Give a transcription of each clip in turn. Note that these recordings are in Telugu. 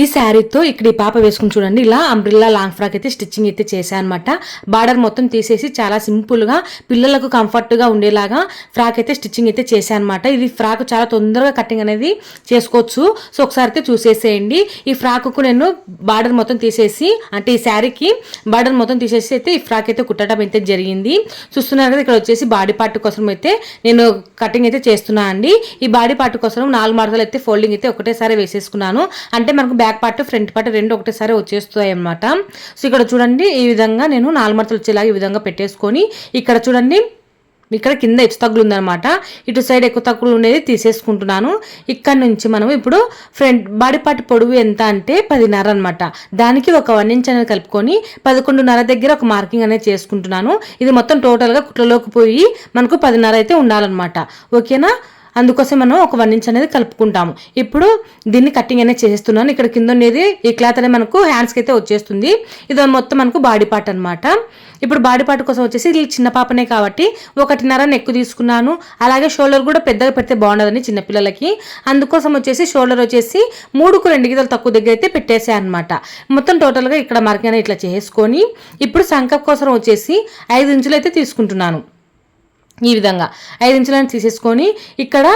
ఈ శారీతో ఇక్కడ ఈ పాప వేసుకుని చూడండి. ఇలా అంబ్రిల్లా లాంగ్ ఫ్రాక్ అయితే స్టిచ్చింగ్ అయితే చేశాను అనమాట బార్డర్ మొత్తం తీసేసి చాలా సింపుల్గా పిల్లలకు కంఫర్ట్గా ఉండేలాగా ఫ్రాక్ అయితే స్టిచ్చింగ్ అయితే చేశాను అనమాట ఇది ఫ్రాక్ చాలా తొందరగా కటింగ్ అనేది చేసుకోవచ్చు. సో ఒకసారి అయితే చూసేసేయండి. ఈ ఫ్రాక్కు నేను బార్డర్ మొత్తం తీసేసి అంటే ఈ శారీకి బార్డర్ మొత్తం తీసేసి అయితే ఈ ఫ్రాక్ అయితే కుట్టడం అయితే జరిగింది. చూస్తున్నారు కదా ఇక్కడ వచ్చేసి బాడీ పార్ట్ కోసం అయితే నేను కటింగ్ అయితే చేస్తున్నాను అండి ఈ బాడీ పార్ట్ కోసం నాలుగు మడతలు అయితే ఫోల్డింగ్ అయితే ఒకటేసారి వేసేసుకున్నాను. అంటే మనకు బ్యాక్ పార్ట్ ఫ్రంట్ పార్ట్ రెండు ఒకటేసారి వచ్చేస్తాయి అనమాట సో ఇక్కడ చూడండి ఈ విధంగా నేను నాలుగు వచ్చేలాగా ఈ విధంగా పెట్టేసుకొని ఇక్కడ చూడండి ఇక్కడ కింద హెచ్చు తగ్గులు ఉందన్నమాట. ఇటు సైడ్ ఎక్కువ తగ్గులు ఉండేది తీసేసుకుంటున్నాను. ఇక్కడ నుంచి మనం ఇప్పుడు ఫ్రంట్ బాడీ పార్ట్ పొడవు ఎంత అంటే పదిన్నర అనమాట దానికి ఒక వన్ ఇంచ్ అనేది కలుపుకొని పదకొండున్నర దగ్గర ఒక మార్కింగ్ అనేది చేసుకుంటున్నాను. ఇది మొత్తం టోటల్గా కుట్లలోకి పోయి మనకు పదిన్నర అయితే ఉండాలన్నమాట. ఓకేనా? అందుకోసం మనం ఒక వన్ ఇంచ్ అనేది కలుపుకుంటాము. ఇప్పుడు దీన్ని కటింగ్ అనేది చేసేస్తున్నాను ఇక్కడ కింద ఉండేది ఈ క్లాత్ అనేది మనకు హ్యాండ్స్కి అయితే వచ్చేస్తుంది. ఇది మొత్తం మనకు బాడీ పార్ట్ అనమాట ఇప్పుడు బాడీ పార్ట్ కోసం వచ్చేసి ఇది చిన్న పాపనే కాబట్టి ఒకటిన్నర నెక్కు తీసుకున్నాను. అలాగే షోల్డర్ కూడా పెద్దగా పెడితే బాగుండదని చిన్నపిల్లలకి అందుకోసం వచ్చేసి షోల్డర్ వచ్చేసి మూడుకు రెండు గీతలు తక్కువ దగ్గర అయితే పెట్టేసాయి అనమాట మొత్తం టోటల్గా ఇక్కడ మార్కింగ్ ఇట్లా చేసుకొని ఇప్పుడు సంకప్ కోసం వచ్చేసి ఐదు ఇంచులు అయితే తీసుకుంటున్నాను. ఈ విధంగా. ఐదు ఇంచులను తీసేసుకొని ఇక్కడ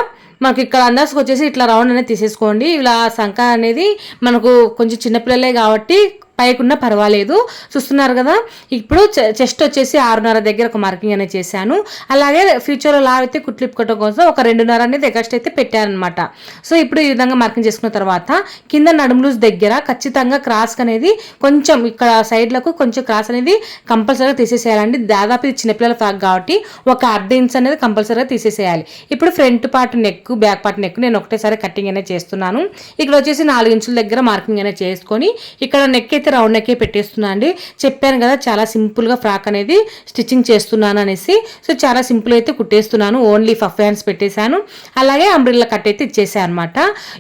మనకు ఇక్కడ అందాజుకు వచ్చేసి ఇట్లా రౌండ్ అనేది తీసేసుకోండి. ఇలా సంఖ అనేది మనకు కొంచెం చిన్నపిల్లలే కాబట్టి పైకున్న పర్వాలేదు. చూస్తున్నారు కదా ఇప్పుడు చెస్ట్ వచ్చేసి ఆరున్నర దగ్గర ఒక మార్కింగ్ అనేది చేశాను. అలాగే ఫ్యూచర్లో లా అయితే కుట్లిప్పుకోవడం కోసం ఒక రెండున్నర అనేది ఎగస్ట్ అయితే పెట్టారనమాట సో ఇప్పుడు ఈ విధంగా మార్కింగ్ చేసుకున్న తర్వాత కింద నడుములూస్ దగ్గర ఖచ్చితంగా క్రాస్ అనేది కొంచెం ఇక్కడ సైడ్లకు కొంచెం క్రాస్ అనేది కంపల్సరీగా తీసేసేయాలండి. దాదాపు ఇది చిన్నపిల్లల ఫ్రాక్ కాబట్టి ఒక అర్ధ ఇంచ్ అనేది కంపల్సరీగా తీసేసేయాలి. ఇప్పుడు front part neck back part neck నేను ఒకటేసారి కటింగ్ అనేది చేస్తున్నాను. ఇక్కడ వచ్చేసి నాలుగు ఇంచుల దగ్గర మార్కింగ్ అనేది చేసుకొని ఇక్కడ నెక్ అయితే రౌండ్ నెక్కే పెట్టేస్తున్నా అండి. చెప్పాను కదా చాలా సింపుల్గా ఫ్రాక్ అనేది స్టిచ్చింగ్ చేస్తున్నాను అనేసి. సో చాలా సింపుల్ అయితే కుట్టేస్తున్నాను. ఓన్లీ ఫఫ్ హ్యాండ్స్ పెట్టేశాను. అలాగే అంబ్రిల్లా కట్ అయితే ఇచ్చేసాను అనమాట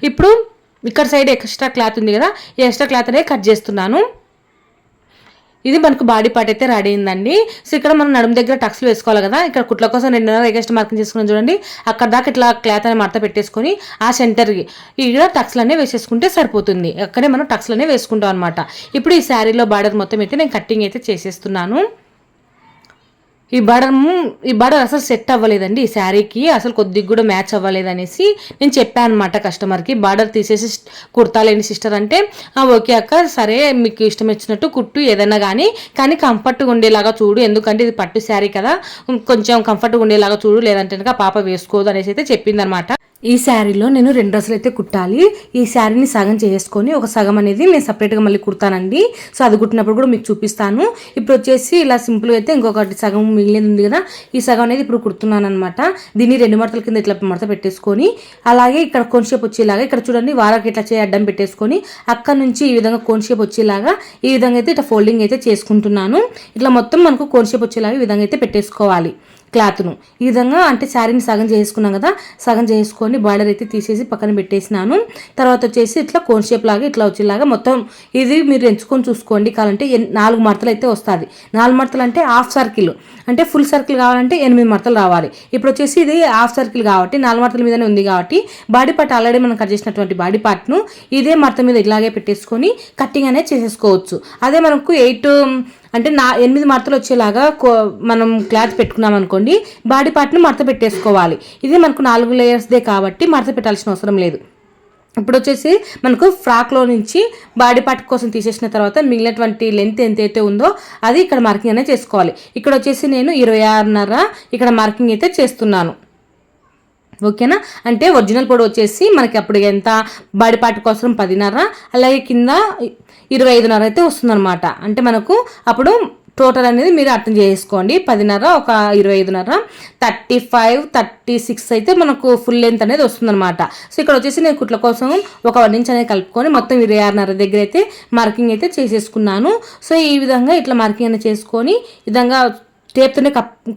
ఇప్పుడు ఇక్కడ సైడ్ ఎక్స్ట్రా క్లాత్ ఉంది కదా ఈ ఎక్స్ట్రా క్లాత్ అనేది కట్ చేస్తున్నాను. ఇది మనకు బాడీ పార్ట్ అయితే రెడీ అయిందండి. సో ఇక్కడ మనం నడుము దగ్గర టక్స్లు వేసుకోవాలి కదా. ఇక్కడ కుట్ల కోసం రెండున్నర ఎగస్ట్ మార్కింగ్ చేసుకుని చూడండి. అక్కడ దాకా ఇట్లా క్లాత్ అని మడత పెట్టేసుకొని ఆ సెంటర్కి ఇక్కడ టక్స్లనే వేసేసుకుంటే సరిపోతుంది. అక్కడే మనం టక్స్లు వేసుకుంటాం అనమాట ఇప్పుడు ఈ శారీలో బార్డర్ మొత్తం అయితే నేను కట్టింగ్ అయితే చేసేస్తున్నాను. ఈ బడర్ ఈ బడర్ అసలు సెట్ అవ్వలేదండి. ఈ శారీకి అసలు కొద్దిగా కూడా మ్యాచ్ అవ్వలేదనేసి నేను చెప్పాను అనమాట కస్టమర్కి. బార్డర్ తీసేసి కుర్తాలేని సిస్టర్ అంటే ఓకే అక్క సరే మీకు ఇష్టం వచ్చినట్టు కుట్టు ఏదైనా కానీ కానీ కంఫర్ట్గా ఉండేలాగా చూడు. ఎందుకంటే ఇది పట్టు శారీ కదా కొంచెం కంఫర్ట్గా ఉండేలాగా చూడు. లేదంటే పాప వేసుకోదు అనేసి అయితే చెప్పిందనమాట ఈ శారీలో నేను రెండు డ్రెస్సులు అయితే కుట్టాలి. ఈ శారీని సగం చేసుకొని ఒక సగం అనేది నేను సపరేట్గా మళ్ళీ కుడతానండి. సో అది కుట్టినప్పుడు కూడా మీకు చూపిస్తాను. ఇప్పుడు వచ్చేసి ఇలా సింపుల్గా అయితే ఇంకొకటి సగం మిగిలింది ఉంది కదా ఈ సగం అనేది ఇప్పుడు కుడుతున్నాను అనమాట దీన్ని రెండు మడతల కింద ఇట్లా మడత పెట్టేసుకొని అలాగే ఇక్కడ కోన్షేప్ వచ్చేలాగా ఇక్కడ చూడండి వారాకి ఇట్లా చేయి అడ్డం పెట్టేసుకొని అక్కడ నుంచి ఈ విధంగా కోన్షేప్ వచ్చేలాగా ఈ విధంగా అయితే ఇట్లా ఫోల్డింగ్ అయితే చేసుకుంటున్నాను. ఇట్లా మొత్తం మనకు కోన్షేప్ వచ్చేలాగా ఈ విధంగా అయితే పెట్టేసుకోవాలి. క్లాత్ను. ఈ విధంగా అంటే శారీని సగం చేసుకున్నాం కదా సగం చేసుకొని బార్డర్ అయితే తీసేసి పక్కన పెట్టేసినాను. తర్వాత వచ్చేసి ఇట్లా కోన్ షేప్ లాగా ఇట్లా వచ్చేలాగా మొత్తం ఇది మీరు ఎంచుకొని చూసుకోండి. కావాలంటే నాలుగు మడతలు అయితే వస్తుంది. నాలుగు మడతలు అంటే హాఫ్ సర్కిల్ అంటే ఫుల్ సర్కిల్ కావాలంటే ఎనిమిది మడతలు రావాలి. ఇప్పుడు వచ్చేసి ఇది హాఫ్ సర్కిల్ కాబట్టి నాలుగు మడతల మీదనే ఉంది కాబట్టి బాడీ పార్ట్ ఆల్రెడీ మనం కట్ చేసినటువంటి బాడీ పార్ట్ను ఇదే మడత మీద ఇలాగే పెట్టేసుకొని కట్టింగ్ అనేది చేసేసుకోవచ్చు. అదే మనకు ఎయిట్ అంటే నా ఎనిమిది మడతలు వచ్చేలాగా మనం క్లాత్ పెట్టుకున్నాం అనుకోండి బాడీ పార్ట్ని మడత పెట్టేసుకోవాలి. ఇది మనకు నాలుగు లేయర్స్దే కాబట్టి మడత పెట్టాల్సిన అవసరం లేదు. ఇప్పుడు వచ్చేసి మనకు ఫ్రాక్లో నుంచి బాడీ పార్ట్ కోసం తీసేసిన తర్వాత మిగిలినటువంటి లెంత్ ఎంతైతే ఉందో అది ఇక్కడ మార్కింగ్ అనేది చేసుకోవాలి. ఇక్కడ వచ్చేసి నేను ఇరవై ఆరున్నర ఇక్కడ మార్కింగ్ అయితే చేస్తున్నాను. ఓకేనా? అంటే ఒరిజినల్ పొడి వచ్చేసి మనకి అప్పుడు ఎంత? బాడీ పార్ట్ కోసం పదిన్నర అలాగే కింద ఇరవై ఐదున్నర అయితే వస్తుందన్నమాట. అంటే మనకు అప్పుడు టోటల్ అనేది మీరు అర్థం చేసుకోండి. పదిన్నర ఒక ఇరవై ఐదున్నర థర్టీ ఫైవ్ థర్టీ సిక్స్ అయితే మనకు ఫుల్ లెంత్ అనేది వస్తుందన్నమాట. సో ఇక్కడ వచ్చేసి నేను కుట్ల కోసం ఒక వన్ ఇంచ్ అనేది కలుపుకొని మొత్తం ఇరవై ఆరున్నర దగ్గర అయితే మార్కింగ్ అయితే చేసేసుకున్నాను. సో ఈ విధంగా ఇట్లా మార్కింగ్ అనేది చేసుకొని విధంగా టేప్తోనే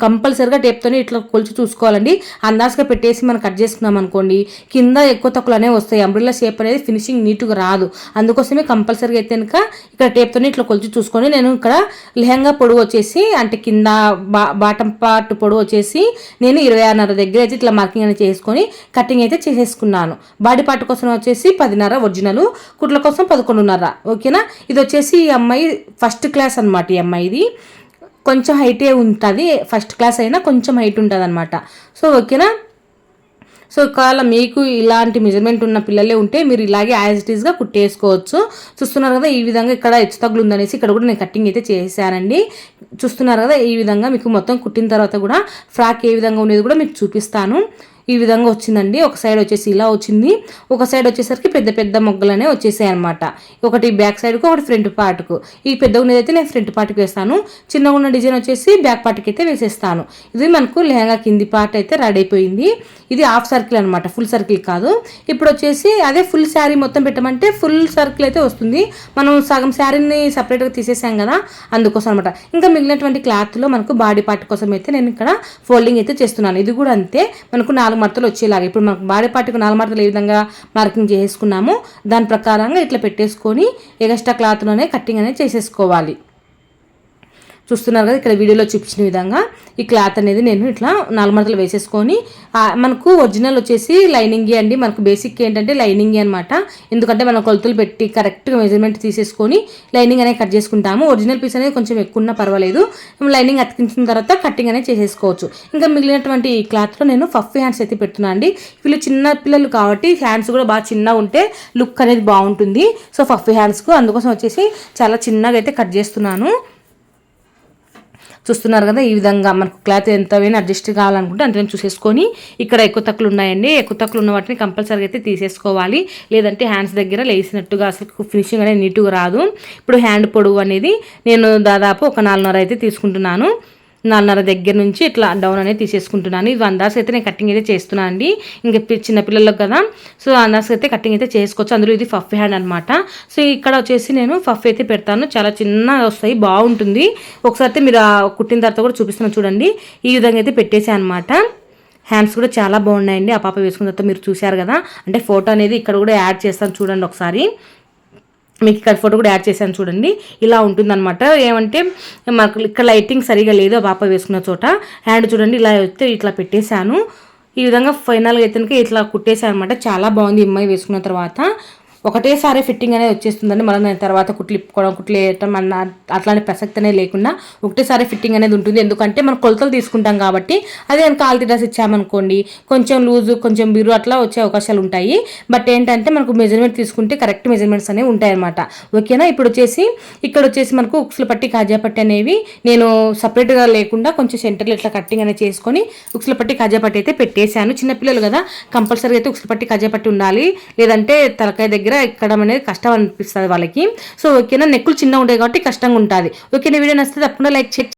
కంపల్సరిగా టేప్తోనే ఇట్లా కొలిచి చూసుకోవాలండి. అందాజుగా పెట్టేసి మనం కట్ చేసుకున్నాం అనుకోండి కింద ఎక్కువ తక్కువలు అనేవి వస్తాయి. అంబ్రిల్లా షేప్ అనేది ఫినిషింగ్ నీట్గా రాదు. అందుకోసమే కంపల్సరీగా అయితే కనుక ఇక్కడ టేప్తోనే ఇట్లా కొలిచి చూసుకొని నేను ఇక్కడ లెహంగా పొడవు వచ్చేసి అంటే కింద బా బాటం పార్ట్ పొడవు వచ్చేసి నేను ఇరవై ఆరున్నర దగ్గర అయితే ఇట్లా మార్కింగ్ అనేది చేసుకొని కటింగ్ అయితే చేసేసుకున్నాను. బాడీ పార్ట్ కోసం వచ్చేసి పదిన్నర ఒరిజినల్ కుట్ల కోసం పదకొండున్నర. ఓకేనా? ఇది వచ్చేసి ఈ అమ్మాయి ఫస్ట్ క్లాస్ అనమాట ఈ అమ్మాయిది. కొంచెం హైటే ఉంటుంది. ఫస్ట్ క్లాస్ అయినా కొంచెం హైట్ ఉంటుంది అనమాట సో ఓకేనా? సో ఒకవేళ మీకు ఇలాంటి మెజర్మెంట్ ఉన్న పిల్లలే ఉంటే మీరు ఇలాగే యాజ్ ఇట్ ఈస్గా కుట్టేసుకోవచ్చు. చూస్తున్నారు కదా ఈ విధంగా ఇక్కడ హెచ్చు తగ్గులు ఉందనేసి ఇక్కడ కూడా నేను కటింగ్ అయితే చేశానండి. చూస్తున్నారు కదా ఈ విధంగా మీకు మొత్తం కుట్టిన తర్వాత కూడా ఫ్రాక్ ఏ విధంగా ఉండేది కూడా మీకు చూపిస్తాను. ఈ విధంగా వచ్చిందండి. ఒక సైడ్ వచ్చేసి ఇలా వచ్చింది. ఒక సైడ్ వచ్చేసరికి పెద్ద పెద్ద మొగ్గలనే వచ్చేసాయి అనమాట ఒకటి బ్యాక్ సైడ్కు ఒకటి ఫ్రంట్ పార్ట్కు ఈ పెద్ద ఉన్నదైతే నేను ఫ్రంట్ పార్ట్కి వేస్తాను. చిన్నగా ఉన్న డిజైన్ వచ్చేసి బ్యాక్ పార్ట్కి అయితే వేసేస్తాను. ఇది మనకు లెహంగా కింది పార్ట్ అయితే రెడీ అయిపోయింది. ఇది హాఫ్ సర్కిల్ అనమాట ఫుల్ సర్కిల్ కాదు. ఇప్పుడు వచ్చేసి అదే ఫుల్ శారీ మొత్తం పెట్టమంటే ఫుల్ సర్కిల్ అయితే వస్తుంది. మనం సగం శారీని సపరేట్గా తీసేసాం కదా అందుకోసం అనమాట ఇంకా మిగిలినటువంటి క్లాత్లో మనకు బాడీ పార్ట్ కోసం అయితే నేను ఇక్కడ ఫోల్డింగ్ అయితే చేస్తున్నాను. ఇది కూడా అంతే. మనకు నాలుగు మడతలు వచ్చేలాగా. ఇప్పుడు మనకు బాడీ పార్ట్కి నాలుగు మడతలు ఏ విధంగా మార్కింగ్ చేసేసుకున్నామో దాని ప్రకారంగా ఇట్లా పెట్టేసుకొని ఎగస్ట్రా క్లాత్లోనే కట్టింగ్ అనేది చేసేసుకోవాలి. చూస్తున్నారు కదా ఇక్కడ వీడియోలో చూపించిన విధంగా ఈ క్లాత్ అనేది నేను ఇట్లా నాలుమడతలు వేసేసుకొని మనకు ఒరిజినల్ వచ్చేసి లైనింగ్ అండి. మనకు బేసిక్ ఏంటంటే లైనింగ్ అనమాట ఎందుకంటే మనం కొలతలు పెట్టి కరెక్ట్గా మెజర్మెంట్ తీసేసుకొని లైనింగ్ అనేది కట్ చేసుకుంటాము. ఒరిజినల్ పీస్ అనేది కొంచెం ఎక్కువ ఉన్నా పర్వాలేదు. లైనింగ్ అతికించిన తర్వాత కటింగ్ అనేది చేసేసుకోవచ్చు. ఇంకా మిగిలినటువంటి ఈ క్లాత్లో నేను ఫఫ్ హ్యాండ్స్ అయితే పెడుతున్నాను అండి. వీళ్ళు చిన్న పిల్లలు కాబట్టి హ్యాండ్స్ కూడా బాగా చిన్నగా ఉంటే లుక్ అనేది బాగుంటుంది. సో ఫఫ్ హ్యాండ్స్కు అందుకోసం వచ్చేసి చాలా చిన్నగా అయితే కట్ చేస్తున్నాను. చూస్తున్నారు కదా ఈ విధంగా మనకు క్లాత్ ఎంత అడ్జస్ట్ కావాలనుకుంటే అంత చూసేసుకొని ఇక్కడ ఎక్కువ తక్కువలు ఉన్నాయండి. ఎక్కువ తక్కువలు ఉన్న వాటిని కంపల్సరీగా అయితే తీసేసుకోవాలి. లేదంటే హ్యాండ్స్ దగ్గర లేసినట్టుగా అసలు ఫినిషింగ్ అనేది నీట్గా రాదు. ఇప్పుడు హ్యాండ్ పొడవు అనేది నేను దాదాపు ఒక నాలుగున్నర అయితే తీసుకుంటున్నాను. నాలుగున్నర దగ్గర నుంచి ఇట్లా డౌన్ అనేది తీసేసుకుంటున్నాను. ఇవి అందాస్ అయితే నేను కటింగ్ అయితే చేస్తున్నాను అండి. ఇంకా పి- చిన్న పిల్లలకు కదా. సో అందాస్ అయితే కటింగ్ అయితే చేసుకోవచ్చు. అందులో ఇది ఫఫ్ హ్యాండ్ అనమాట సో ఇక్కడ వచ్చేసి నేను ఫఫ్ అయితే పెడతాను. చాలా చిన్నగా వస్తాయి. బాగుంటుంది. ఒకసారి అయితే మీరు కుట్టిన తర్వాత కూడా చూపిస్తున్నాను చూడండి. ఈ విధంగా అయితే పెట్టేసాను అనమాట హ్యాండ్స్ కూడా చాలా బాగున్నాయండి. ఆ పాప వేసుకున్న తర్వాత మీరు చూశారు కదా. అంటే ఫోటో అనేది ఇక్కడ కూడా యాడ్ చేస్తాను చూడండి ఒకసారి. మీకు ఇక్కడ ఫోటో కూడా యాడ్ చేశాను చూడండి. ఇలా ఉంటుందన్నమాట. ఏమంటే మాకు ఇక్కడ లైటింగ్ సరిగా లేదు ఆ పాప వేసుకున్న చోట. హ్యాండ్ చూడండి ఇలా వస్తే ఇట్లా పెట్టేశాను. ఈ విధంగా ఫైనల్గా అయితే ఇట్లా కుట్టేశాను అనమాట చాలా బాగుంది ఇమ్మాయి అమ్మాయి వేసుకున్న తర్వాత. ఒకటేసారి ఫిట్టింగ్ అనేది వచ్చేస్తుందండి. మనం దాని తర్వాత కుట్లు ఇప్పుకోవడం కుట్లు వేయటం అన్న అట్లాంటి ప్రసక్తి అనేది లేకుండా ఒకటేసారి ఫిట్టింగ్ అనేది ఉంటుంది. ఎందుకంటే మనం కొలతలు తీసుకుంటాం కాబట్టి అదే కనుక డ్రెస్ ఇచ్చామనుకోండి కొంచెం లూజు కొంచెం బిరు అట్లా వచ్చే అవకాశాలు ఉంటాయి. బట్ ఏంటంటే మనకు మెజర్మెంట్ తీసుకుంటే కరెక్ట్ మెజర్మెంట్స్ అనేవి ఉంటాయన్నమాట. ఓకేనా? ఇప్పుడు వచ్చేసి ఇక్కడ వచ్చేసి మనకు ఉక్సులు పట్టి కాజా పట్టి అనేవి నేను సపరేట్గా లేకుండా కొంచెం సెంటర్లో ఇట్లా కట్టింగ్ అనేది చేసుకొని ఉక్సులు పట్టి కాజా పట్టి అయితే పెట్టేశాను. చిన్నపిల్లలు కదా కంపల్సరీ అయితే ఉక్సులు పట్టి కాజా పట్టి ఉండాలి. లేదంటే తలకాయ దగ్గర ఎక్కడం అనేది కష్టం అనిపిస్తుంది వాళ్ళకి. సో ఓకేనా నెక్కులు చిన్నగా ఉంటాయి కాబట్టి కష్టంగా ఉంటుంది ఓకేనా వీడియో నచ్చితే తప్పకుండా లైక్ చెక్